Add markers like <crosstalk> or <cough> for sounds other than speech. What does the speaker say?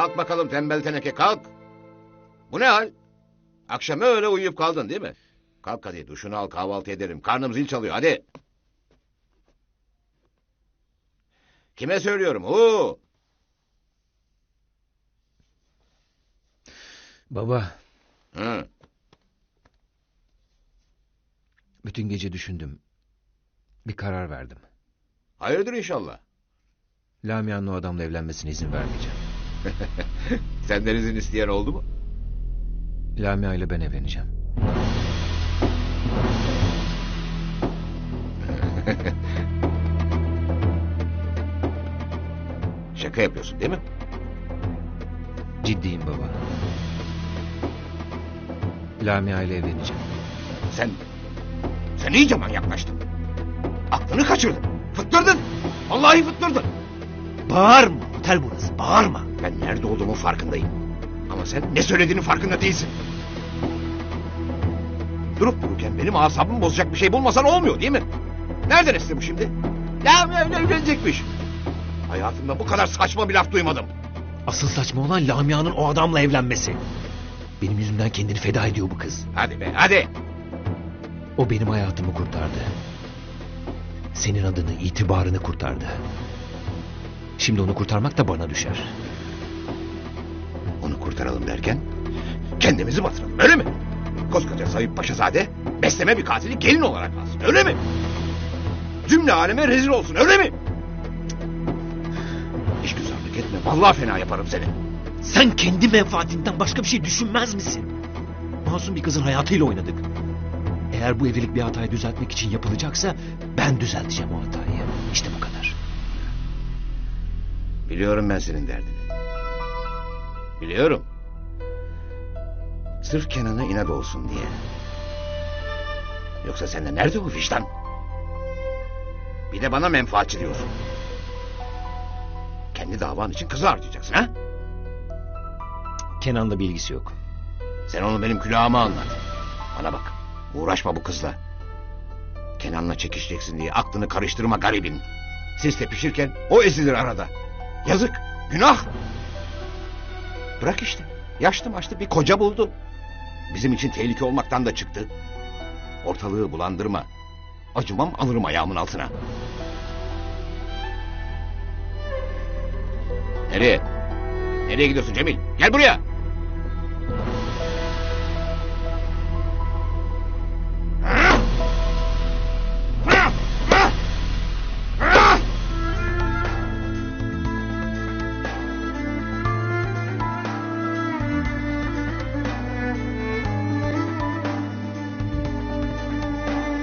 Kalk bakalım tembel teneke kalk. Bu ne hal? Akşam öyle uyuyup kaldın değil mi? Kalk hadi duşunu al kahvaltı edelim. Karnım zil çalıyor hadi. Kime söylüyorum? Oo. Baba, Hı. bütün gece düşündüm. Bir karar verdim. Hayırdır inşallah. Lamia'nın o adamla evlenmesine izin vermeyeceğim. <laughs> Senden izin isteyen oldu mu? Lamia ile ben evleneceğim. <laughs> Şaka yapıyorsun değil mi? Ciddiyim baba. Lamia ile evleneceğim. Sen... Sen iyice manyaklaştın. Aklını kaçırdın. Fıttırdın. Vallahi fıttırdın. Bağırma. Otel burası. Bağırma. Ben nerede olduğumun farkındayım. Ama sen ne söylediğinin farkında değilsin. Durup dururken benim asabımı bozacak bir şey bulmasan olmuyor değil mi? Nereden esti bu şimdi? Ya öyle evlenecekmiş. Hayatımda bu kadar saçma bir laf duymadım. Asıl saçma olan Lamia'nın o adamla evlenmesi. Benim yüzümden kendini feda ediyor bu kız. Hadi be hadi. O benim hayatımı kurtardı. Senin adını, itibarını kurtardı. Şimdi onu kurtarmak da bana düşer. Onu kurtaralım derken kendimizi batıralım öyle mi? Koskoca Sayıp Paşazade besleme bir katili gelin olarak alsın öyle mi? Cümle aleme rezil olsun öyle mi? İş güzellik etme vallahi fena yaparım seni. Sen kendi menfaatinden başka bir şey düşünmez misin? Masum bir kızın hayatıyla oynadık. Eğer bu evlilik bir hatayı düzeltmek için yapılacaksa ben düzelteceğim o hatayı. İşte bu kadar. Biliyorum ben senin derdini. Biliyorum. Sırf Kenan'a inat olsun diye. Yoksa sende nerede bu vicdan? Bir de bana menfaatçi diyorsun. Kendi davan için kızı harcayacaksın ha? Kenan'la bir ilgisi yok. Sen onu benim külahıma anlat. Bana bak. Uğraşma bu kızla. Kenan'la çekişeceksin diye aklını karıştırma garibin. Siz tepişirken o ezilir arada. Yazık. Günah. Bırak işte. Yaşlı maçlı bir koca buldu. Bizim için tehlike olmaktan da çıktı. Ortalığı bulandırma. Acımam alırım ayağımın altına. Nereye? Nereye gidiyorsun Cemil? Gel buraya.